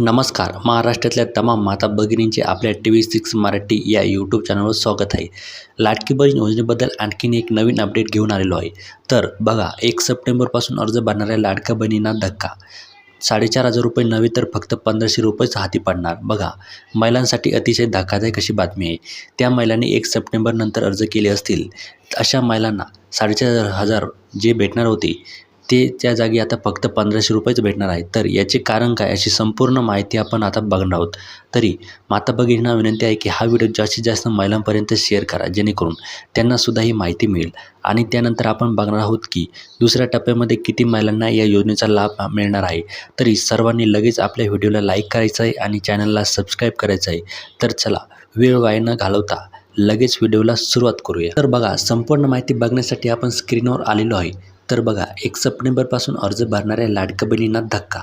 नमस्कार. महाराष्ट्रातल्या तमाम माता भगिनींचे आपल्या टी व्ही सिक्स मराठी या यूट्यूब चॅनलवर स्वागत आहे. लाडकी बहीण योजनेबद्दल आणखीन एक नवीन अपडेट घेऊन आलेलो आहे. तर बघा एक सप्टेंबरपासून अर्ज भरणाऱ्या लाडक्या बहिणींना धक्का. साडेचार हजार रुपये नव्हे तर फक्त पंधराशे रुपयेच हाती पडणार. बघा महिलांसाठी अतिशय धक्कादायक अशी बातमी आहे. त्या महिलांनी एक सप्टेंबरनंतर अर्ज केले असतील. अशा महिलांना साडेचार हजार जे भेटणार होते ते त्या जागी आता फक्त पंधराशे रुपयेच भेटणार आहे तर याचे कारण काय? अशी संपूर्ण माहिती आपण आता बघणार आहोत. तरी माता भगिनींना विनंती आहे की हा व्हिडिओ जास्तीत जास्त महिलांपर्यंत शेअर करा जेणेकरून त्यांनासुद्धा ही माहिती मिळेल. आणि त्यानंतर आपण बघणार आहोत की दुसऱ्या टप्प्यामध्ये किती महिलांना या योजनेचा लाभ मिळणार आहे. तरी सर्वांनी लगेच आपल्या व्हिडिओला लाईक करायचं आहे आणि चॅनलला सबस्क्राईब करायचं आहे. तर चला वेळ वाया न घालवता लगेच व्हिडिओला सुरुवात करूया. तर बघा संपूर्ण माहिती बघण्यासाठी आपण स्क्रीनवर आलेलो आहे. तर बघा एक सप्टेंबरपासून अर्ज भरणाऱ्या लाडक्या बहिणींना धक्का.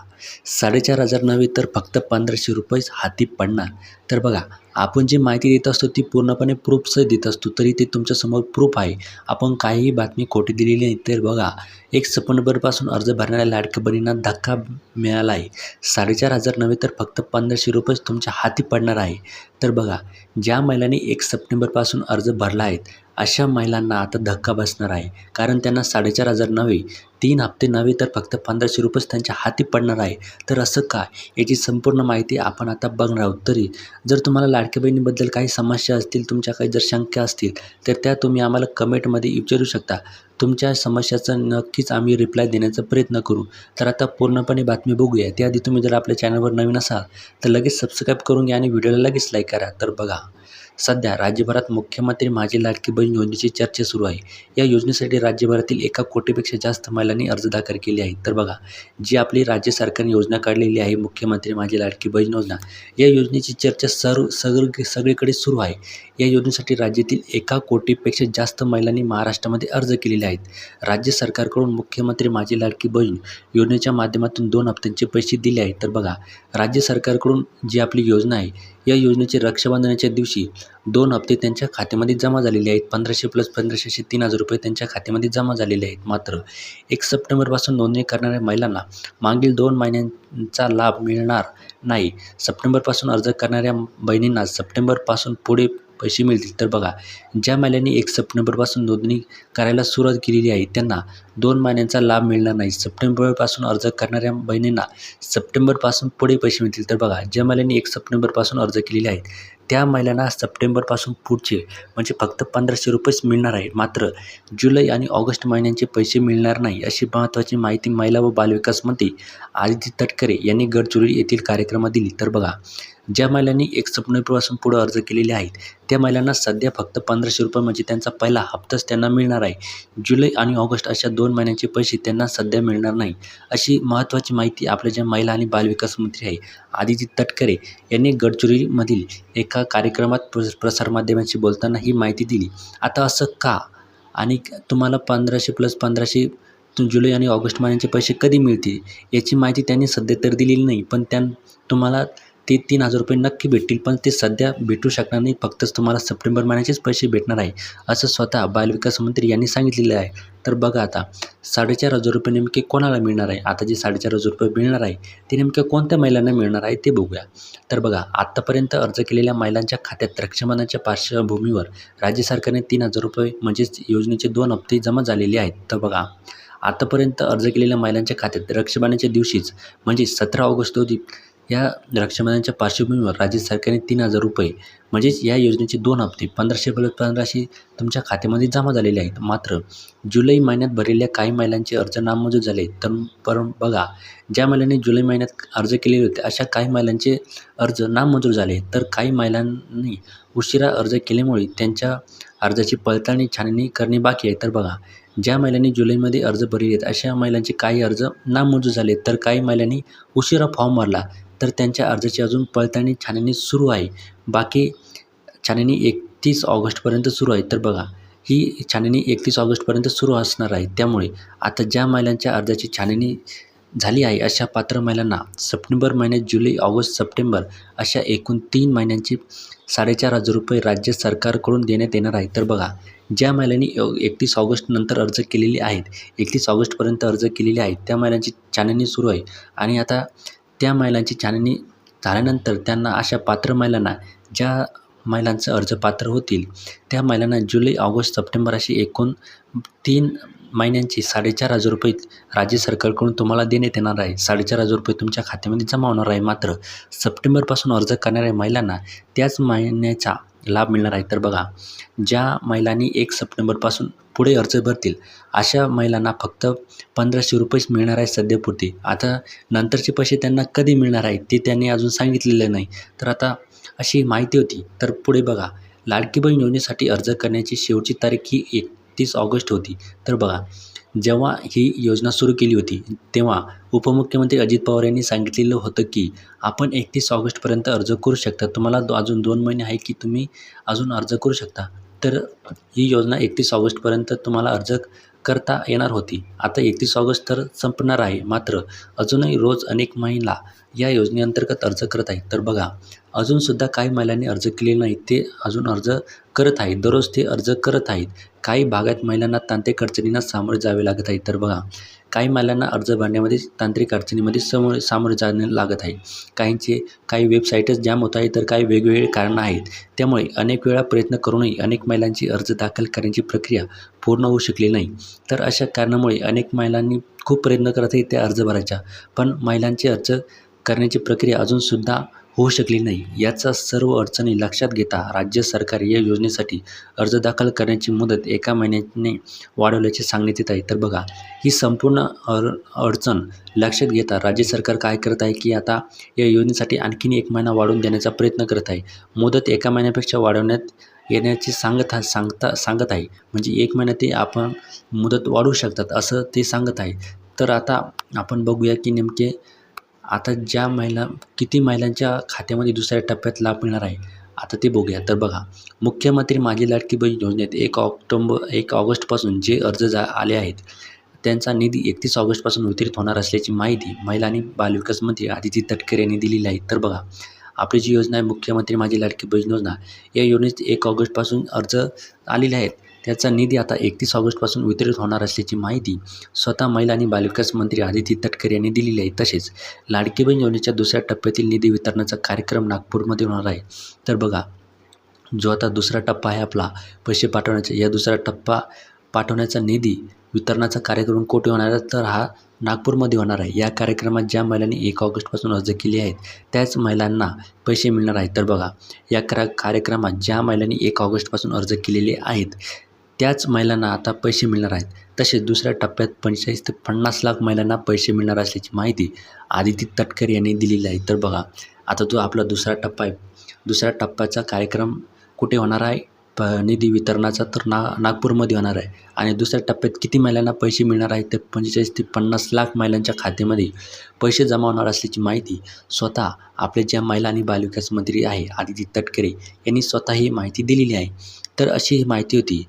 साडेचार हजार नव्हे तर फक्त पंधराशे रुपयेच हाती पडणार. तर बघा आपण जी माहिती देत असतो ती पूर्णपणे प्रूफसह देत असतो तरी ते तुमच्यासमोर प्रूफ आहे. आपण काहीही बातमी खोटी दिलेली नाही तर बघा एक सप्टेंबरपासून अर्ज भरणाऱ्या लाडक्या बहिणींना धक्का मिळाला आहे साडेचार हजार नव्हे तर फक्त पंधराशे रुपयेच तुमच्या हाती पडणार आहे. तर बघा ज्या महिलांनी एक सप्टेंबरपासून अर्ज भरला आहेत अशा महिलांना आता धक्का बसणार आहे. कारण त्यांना साडेचार हजार नव्हे तीन हप्ते नव्हे तर फक्त पंधराशे रुपयेच त्यांच्या हाती पडणार आहे. तर असं काय याची संपूर्ण माहिती आपण आता बघणार आहोत. तरी जर तुम्हाला लाडक्या बहिणीबद्दल काही समस्या असतील तुमच्या काही जर शंका असतील तर त्या तुम्ही आम्हाला कमेंटमध्ये विचारू शकता. तुमच्या समस्याचं नक्कीच आम्ही रिप्लाय देण्याचा प्रयत्न करू. तर आता पूर्णपणे बातमी बघूया. त्याआधी तुम्ही जर आपल्या चॅनलवर नवीन असाल तर लगेच सबस्क्राईब करून घ्या आणि व्हिडिओला लगेच लाईक करा. तर बघा सध्या राज्यभरात मुख्यमंत्री माझी लाडकी बहीण योजनेची चर्चा सुरू आहे. या योजनेसाठी राज्यभरातील एका कोटीपेक्षा जास्त महिलांनी अर्ज दाखल केले आहेत. तर बघा जी आपली राज्य सरकारने योजना काढलेली आहे मुख्यमंत्री माझी लाडकी बहीण योजना या योजनेची चर्चा सर्व सगळ सगळीकडे सुरू आहे. या योजनेसाठी राज्यातील एका कोटीपेक्षा जास्त महिलांनी महाराष्ट्रामध्ये अर्ज केलेले आहेत. राज्य सरकारकडून मुख्यमंत्री माझी लाडकी बहीण योजनेच्या माध्यमातून दोन हप्त्यांचे पैसे दिले आहेत. तर बघा राज्य सरकारकडून जी आपली योजना आहे या योजनेचे रक्षाबंधनाच्या दिवशी दोन हप्ते त्यांच्या खात्यामध्ये जमा झालेले आहेत. पंधराशे प्लस पंधराशे असे तीन हजार रुपये त्यांच्या खात्यामध्ये जमा झालेले आहेत. मात्र एक सप्टेंबरपासून नोंदणी करणाऱ्या महिलांना मागील दोन महिन्यांचा लाभ मिळणार नाही. सप्टेंबरपासून अर्ज करणाऱ्या बहिणींना सप्टेंबरपासून पुढे पैसे मिळतील. तर बघा ज्या महिलांनी एक सप्टेंबरपासून नोंदणी करायला सुरुवात केलेली आहे त्यांना दोन महिन्यांचा लाभ मिळणार नाही. सप्टेंबरपासून अर्ज करणाऱ्या बहिणींना सप्टेंबरपासून पुढे पैसे मिळतील. तर बघा ज्या महिलांनी एक सप्टेंबरपासून अर्ज केलेले आहेत त्या महिलांना सप्टेंबरपासून पुढचे म्हणजे फक्त पंधराशे रुपयेच मिळणार आहे मात्र जुलै आणि ऑगस्ट महिन्यांचे पैसे मिळणार नाही अशी महत्त्वाची माहिती महिला व बालविकास मंत्री आदिती तटकरे यांनी गडचिरोली येथील कार्यक्रमात दिली. तर बघा ज्या महिलांनी एक सप्टेंबरपासून पुढं अर्ज केलेले आहेत त्या महिलांना सध्या फक्त पंधराशे रुपये म्हणजे त्यांचा पहिला हप्ताच त्यांना मिळणार आहे. जुलै आणि ऑगस्ट अशा दोन महिन्यांचे पैसे त्यांना सध्या मिळणार नाही. अशी महत्त्वाची माहिती आपल्या ज्या महिला आणि बालविकास मंत्री आहे आदिती तटकरे यांनी गडचिरोलीमधील एका कार्यक्रमात प्र प्रसारमाध्यमांशी बोलताना ही माहिती दिली. आता असं का? आणि तुम्हाला पंधराशे प्लस पंधराशे जुलै आणि ऑगस्ट महिन्यांचे पैसे कधी मिळतील? याची माहिती त्यांनी सध्या तर दिलेली नाही पण त्या तुम्हाला ते तीन हजार रुपये नक्की भेटतील पण ते सध्या भेटू शकणार नाही. फक्तच तुम्हाला सप्टेंबर महिन्याचेच पैसे भेटणार आहे असं स्वतः बालविकास मंत्री यांनी सांगितलेलं आहे. तर बघा आता साडेचार हजार रुपये नेमके कोणाला मिळणार आहे? आता जे साडेचार हजार रुपये मिळणार आहे ते नेमक्या कोणत्या महिलांना मिळणार आहे ते बघूया. तर बघा आत्तापर्यंत अर्ज केलेल्या महिलांच्या खात्यात रक्षाबंधनाच्या पार्श्वभूमीवर राज्य सरकारने तीन हजार रुपये म्हणजेच योजनेचे दोन हप्ते जमा झालेले आहेत. तर बघा आतापर्यंत अर्ज केलेल्या महिलांच्या खात्यात रक्षाबंधनाच्या दिवशीच म्हणजे सतरा ऑगस्ट रोजी या रक्षाबंधनाच्या पार्श्वभूमीवर राज्य सरकारने तीन हजार रुपये म्हणजेच या योजनेचे दोन हप्ते पंधराशे प्लस पंधराशे तुमच्या खात्यामध्ये जमा झालेले आहेत. मात्र जुलै महिन्यात भरलेल्या काही महिलांचे अर्ज नामंजूर झाले तर पर बघा ज्या महिलांनी जुलै महिन्यात अर्ज केलेले होते अशा काही महिलांचे अर्ज नामंजूर झाले तर काही महिलांनी उशिरा अर्ज केल्यामुळे त्यांच्या अर्जाची पडताळणी छाननी करणे बाकी आहे. तर बघा ज्या महिलांनी जुलैमध्ये अर्ज भरले आहेत अशा महिलांचे काही अर्ज नामंजूर झाले तर काही महिलांनी उशिरा फॉर्म भरला. तर त्यांच्या अर्जाची अजून पडताळणी छाननी सुरू आहे. बाकी छाननी एकतीस ऑगस्टपर्यंत सुरू आहे. तर बघा ही छाननी एकतीस ऑगस्टपर्यंत सुरू असणार आहे. त्यामुळे आता ज्या महिलांच्या अर्जाची छाननी झाली आहे अशा पात्र महिलांना सप्टेंबर महिन्यात जुलै ऑगस्ट सप्टेंबर अशा एकूण तीन महिन्यांची साडेचार हजार रुपये राज्य सरकारकडून देण्यात येणार आहे. तर बघा ज्या महिलांनी एकतीस ऑगस्टनंतर अर्ज केलेले आहेत एकतीस ऑगस्टपर्यंत अर्ज केलेले आहेत त्या महिलांची छाननी सुरू आहे. आणि आता त्या महिलांची छाननी झाल्यानंतर त्यांना अशा पात्र महिलांना ज्या महिलांचं अर्ज पात्र होतील त्या महिलांना जुलै ऑगस्ट सप्टेंबर अशी एकूण तीन महिन्यांची साडेचार हजार रुपये राज्य सरकारकडून तुम्हाला देण्यात येणार आहे. साडेचार हजार रुपये तुमच्या खात्यामध्ये जमा होणार आहे. मात्र सप्टेंबरपासून अर्ज करणाऱ्या महिलांना त्याच महिन्याचा लाभ मिळणार आहे. तर बघा ज्या महिलांनी एक सप्टेंबरपासून पुढे अर्ज भरतील अशा महिलांना फक्त पंधराशे रुपयेच मिळणार आहे सध्यापुरती आता नंतरचे पैसे त्यांना कधी मिळणार आहेत ते त्यांनी अजून सांगितलेलं नाही. तर आता अशी माहिती होती. तर पुढे बघा लाडकी बहीण योजनेसाठी अर्ज करण्याची शेवटची तारीख ही एकतीस ऑगस्ट होती. तर बघा जेव्हा ही योजना सुरू केली होती तेव्हा उपमुख्यमंत्री अजित पवार यांनी सांगितलेलं होतं की आपण एकतीस ऑगस्टपर्यंत अर्ज करू शकता. तुम्हाला दो अजून दोन महिने आहे की तुम्ही अजून अर्ज करू शकता. तर ही योजना एकतीस ऑगस्टपर्यंत तुम्हाला अर्ज करता येणार होती. आता एकतीस ऑगस्ट तर संपणार आहे मात्र अजूनही रोज अनेक महिला या योजनेअंतर्गत अर्ज करत आहेत. तर बघा अजूनसुद्धा काही महिलांनी अर्ज केलेले नाही ते अजून अर्ज करत आहेत. दररोज ते अर्ज करत आहेत. काही भागात महिलांना तांत्रिक अडचणींना सामोरे जावे लागत आहे. तर बघा काही महिलांना अर्ज भरण्यामध्ये तांत्रिक अडचणीमध्ये समोर सामोरे जाणे लागत आहे. काहींचे काही वेबसाईटच जॅम होत आहे तर काही वेगवेगळे कारणं आहेत. त्यामुळे अनेक वेळा प्रयत्न करूनही अनेक महिलांची अर्ज दाखल करण्याची प्रक्रिया पूर्ण होऊ शकली नाही. तर अशा कारणामुळे अनेक महिलांनी खूप प्रयत्न करत आहेत त्या अर्ज भरायच्या पण महिलांचे अर्ज करण्याची प्रक्रिया अजूनसुद्धा होऊ शकली नाही. याचा सर्व अडचणी लक्षात घेता राज्य सरकार या योजनेसाठी अर्ज दाखल करण्याची मुदत एका महिन्याने वाढवल्याचे सांगण्यात येत आहे. तर बघा ही संपूर्ण अड अडचण लक्षात घेता राज्य सरकार काय करत आहे की आता या योजनेसाठी आणखीन एक महिना वाढवून देण्याचा प्रयत्न करत आहे. मुदत एका महिन्यापेक्षा वाढवण्यात येण्याची सांगत हा सांगता सांगत आहे. म्हणजे एक महिना ते आपण मुदत वाढवू शकतात असं ते सांगत आहे. तर आता आपण बघूया की नेमके आता ज्या महिला किती महिलांच्या खात्यामध्ये दुसऱ्या टप्प्यात लाभ मिळणार आहे आता ते बघूया. तर बघा मुख्यमंत्री माझी लाडकी बहीण योजनेत एक ऑक्टोंबर एक ऑगस्टपासून जे अर्ज जा आले आहेत त्यांचा निधी एकतीस ऑगस्टपासून वितरित होणार असल्याची माहिती महिला आणि बालविकास मंत्री आदिती तटकरे यांनी दिलेली आहे. तर बघा आपली जी योजना आहे मुख्यमंत्री माझी लाडकी बहीण योजना या योजनेत एक ऑगस्टपासून अर्ज आलेले आहेत. त्याचा निधी आता एकतीस ऑगस्टपासून वितरित होणार असल्याची माहिती स्वतः महिला आणि बालविकास मंत्री आदिती तटकरे यांनी दिलेली आहे. तसेच लाडकी बहीण योजनेच्या दुसऱ्या टप्प्यातील निधी वितरणाचा कार्यक्रम नागपूरमध्ये होणार आहे. तर बघा जो आता दुसरा टप्पा आहे आपला पैसे पाठवण्याचा या दुसरा टप्पा पाठवण्याचा निधी वितरणाचा कार्यक्रम कोठे होणार आहे? तर हा नागपूरमध्ये होणार आहे. या कार्यक्रमात ज्या महिलांनी एक ऑगस्टपासून अर्ज केले आहेत त्याच महिलांना पैसे मिळणार आहेत. तर बघा या करा कार्यक्रमात ज्या महिलांनी एक ऑगस्टपासून अर्ज केलेले आहेत त्याच महिलांना आता पैसे मिळणार आहेत. तसेच दुसऱ्या टप्प्यात पंचेचाळीस ते पन्नास लाख महिलांना पैसे मिळणार असल्याची माहिती आदिती तटकरे यांनी दिलेली आहे. तर बघा आता जो आपला दुसरा टप्पा आहे. दुसऱ्या टप्प्याचा कार्यक्रम कुठे होणार आहे? प निधी वितरणाचा तर ना नागपूरमध्ये होणार आहे. आणि दुसऱ्या टप्प्यात किती महिलांना पैसे मिळणार आहेत? तर पंचेचाळीस ते पन्नास लाख महिलांच्या खात्यामध्ये पैसे जमा होणार असल्याची माहिती स्वतः आपले ज्या महिला आणि बालविकास मंत्री आहे आदिती तटकरे यांनी स्वतः ही माहिती दिलेली आहे. तर अशी ही माहिती होती.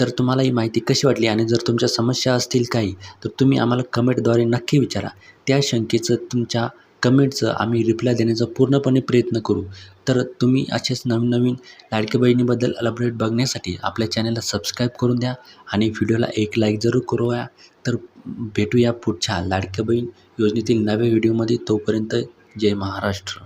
तर तुम्हाला ही माहिती कशी वाटली आणि जर तुमच्या समस्या असतील काही तर तुम्ही आम्हाला कमेंटद्वारे नक्की विचारा. त्या शंकेचं तुमच्या कमेंटचं आम्ही रिप्लाय देण्याचा पूर्णपणे प्रयत्न करू. तर तुम्ही असेच नवीन नवीन लाडकी बहिणीबद्दल अपडेट बघण्यासाठी आपल्या चॅनलला सबस्क्राईब करून द्या आणि व्हिडिओला एक लाईक जरूर करूया. तर भेटूया पुढच्या लाडक्या बहीण योजनेतील नव्या व्हिडिओमध्ये तोपर्यंत जय महाराष्ट्र.